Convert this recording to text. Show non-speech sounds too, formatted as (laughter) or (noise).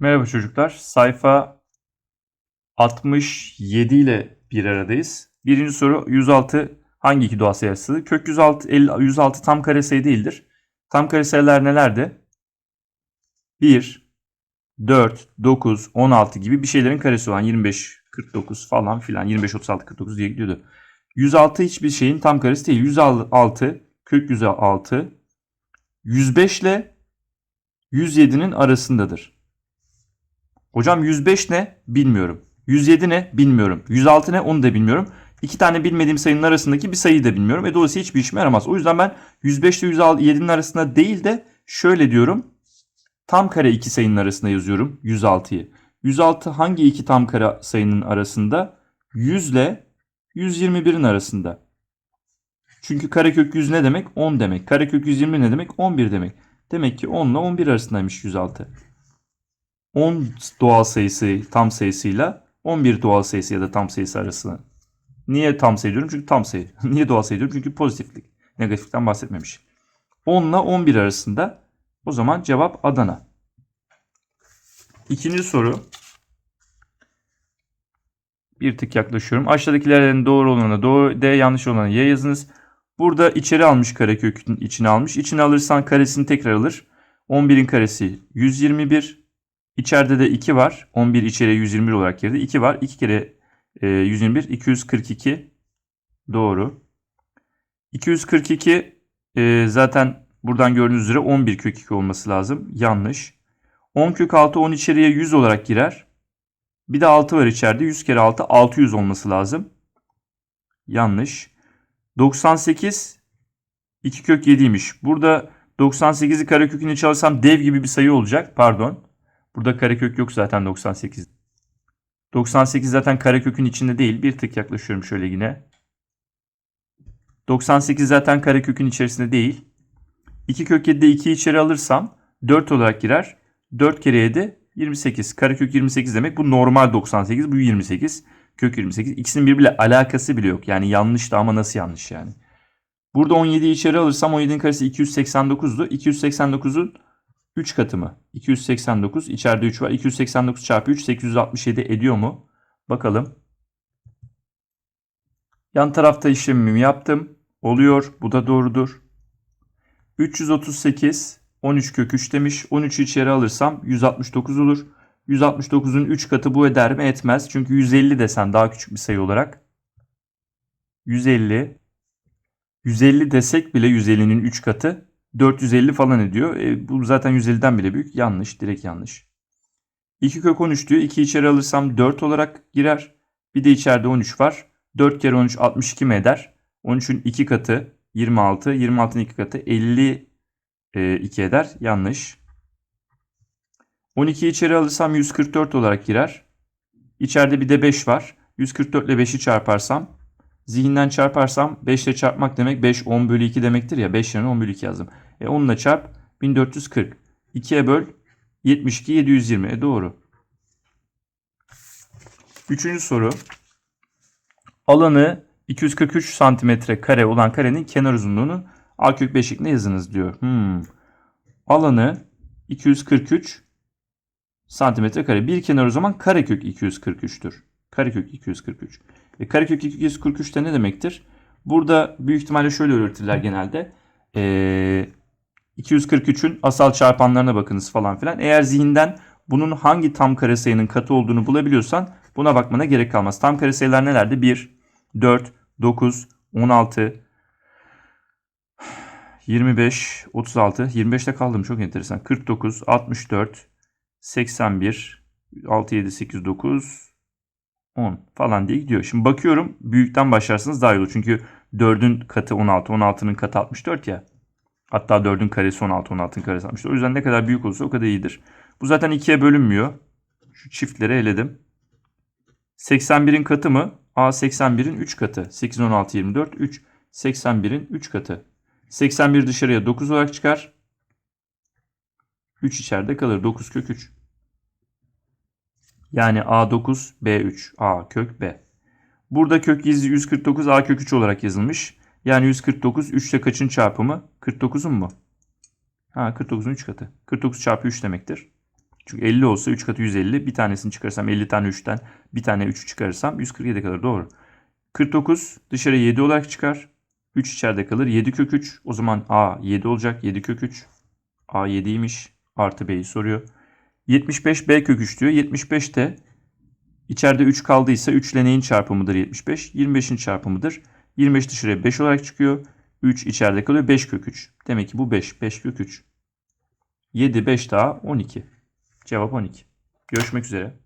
Merhaba çocuklar. Sayfa 67 ile bir aradayız. Birinci soru 106 hangi iki doğal sayısı? Kök 106, 50 106 tam kare sayı değildir. Tam kare sayılar nelerdi? 1, 4, 9, 16 gibi bir şeylerin karesi olan 25, 49 falan filan 25, 36, 49 diye gidiyordu. 106 hiçbir şeyin tam karesi değil. 106 kök 106 105 ile 107'nin arasındadır. Hocam 105 ne? Bilmiyorum. 107 ne? Bilmiyorum. 106 ne? Onu da bilmiyorum. İki tane bilmediğim sayının arasındaki bir sayıyı da bilmiyorum. E dolayısıyla hiçbir işime yaramaz. O yüzden ben 105 ile 107'nin arasında değil de şöyle diyorum. Tam kare iki sayının arasında yazıyorum 106'yı. 106 hangi iki tam kare sayının arasında? 100 ile 121'in arasında. Çünkü karekök 100 ne demek? 10 demek. Karekök 120 ne demek? 11 demek. Demek ki 10 ile 11 arasındaymış 106. 10 doğal sayısı tam sayısıyla 11 doğal sayısı ya da tam sayısı arasında. Niye tam sayı diyorum? Çünkü tam sayı. (laughs) Niye doğal sayı diyorum? Çünkü pozitiflik. Negatiflikten bahsetmemiş. 10 ile 11 arasında o zaman cevap Adana. İkinci soru. Bir tık yaklaşıyorum. Aşağıdakilerden doğru olanı doğru, D yanlış olanı Y yazınız. Burada içeri almış karekökün içine almış. İçine alırsan karesini tekrar alır. 11'in karesi 121. İçeride de 2 var. 11 içeriye 121 olarak girdi. 2 var. 2 kere e, 121 242 doğru. 242 e, zaten buradan gördüğünüz üzere 11 kök 2 olması lazım. Yanlış. 10 kök 6 10 içeriye 100 olarak girer. Bir de 6 var içeride. 100 kere 6 600 olması lazım. Yanlış. 98 2 kök 7'ymiş. Burada 98'i karekökünü çalışsam dev gibi bir sayı olacak. Pardon. Burada karekök yok zaten 98. 98 zaten karekökün içinde değil. Bir tık yaklaşıyorum şöyle yine. 98 zaten karekökün içerisinde değil. 2 kök 7'de 2'yi içeri alırsam 4 olarak girer. 4 kere 7 28. Karekök 28 demek. Bu normal 98. Bu 28. Kök 28. İkisinin birbiriyle alakası bile yok. Yani yanlış da ama nasıl yanlış yani. Burada 17'yi içeri alırsam 17'nin karesi 289'du. 289'un 3 katı mı? 289. içeride 3 var. 289 çarpı 3 867 ediyor mu? Bakalım. Yan tarafta işlemimi yaptım. Oluyor. Bu da doğrudur. 338 13 kök 3 demiş. 13'ü içeri alırsam 169 olur. 169'un 3 katı bu eder mi? Etmez. Çünkü 150 desen daha küçük bir sayı olarak. 150 150 desek bile 150'nin 3 katı 450 falan ediyor. E, bu zaten 150'den bile büyük. Yanlış. Direkt yanlış. 2 kök 13 diyor. 2 içeri alırsam 4 olarak girer. Bir de içeride 13 var. 4 kere 13 62 mi eder? 13'ün 2 katı 26. 26'ın 2 katı 52 eder. Yanlış. 12 içeri alırsam 144 olarak girer. İçeride bir de 5 var. 144 ile 5'i çarparsam zihinden çarparsam 5 ile çarpmak demek 5 10 bölü 2 demektir ya. 5 yerine 10 bölü 2 yazdım. E 10 ile çarp 1440. 2'ye böl 72 720. E doğru. Üçüncü soru. Alanı 243 santimetre kare olan karenin kenar uzunluğunu a kök 5 şeklinde yazınız diyor. Hmm. Alanı 243 santimetre kare. Bir kenar o zaman karekök 243'tür. Karekök 243. E, karekök 243 de ne demektir? Burada büyük ihtimalle şöyle öğretirler genelde. E, 243'ün asal çarpanlarına bakınız falan filan. Eğer zihinden bunun hangi tam kare sayının katı olduğunu bulabiliyorsan buna bakmana gerek kalmaz. Tam kare sayılar nelerdi? 1, 4, 9, 16, 25, 36, 25'te kaldım çok enteresan. 49, 64, 81, 6, 7, 8, 9, 10 falan diye gidiyor. Şimdi bakıyorum büyükten başlarsanız daha iyi olur. Çünkü 4'ün katı 16, 16'nın katı 64 ya. Hatta 4'ün karesi 16, 16'ın karesi 64. O yüzden ne kadar büyük olursa o kadar iyidir. Bu zaten 2'ye bölünmüyor. Şu çiftleri eledim. 81'in katı mı? A 81'in 3 katı. 8, 16, 24, 3. 81'in 3 katı. 81 dışarıya 9 olarak çıkar. 3 içeride kalır. 9 kök 3. Yani A9, B3. A kök B. Burada kök 149 A kök 3 olarak yazılmış. Yani 149 3 ile kaçın çarpımı? 49'un mu? Ha 49'un 3 katı. 49 çarpı 3 demektir. Çünkü 50 olsa 3 katı 150. Bir tanesini çıkarırsam 50 tane 3'ten. Bir tane 3'ü çıkarırsam 147 kalır. Doğru. 49 dışarıya 7 olarak çıkar. 3 içeride kalır. 7 kök 3. O zaman A 7 olacak. 7 kök 3. A 7'ymiş. Artı B'yi soruyor. 75 B kök 3 diyor. 75 de içeride 3 kaldıysa 3 ile neyin çarpımıdır 75? 25'in çarpımıdır. 25 dışarıya 5 olarak çıkıyor. 3 içeride kalıyor. 5 kök 3. Demek ki bu 5. 5 kök 3. 7, 5 daha 12. Cevap 12. Görüşmek üzere.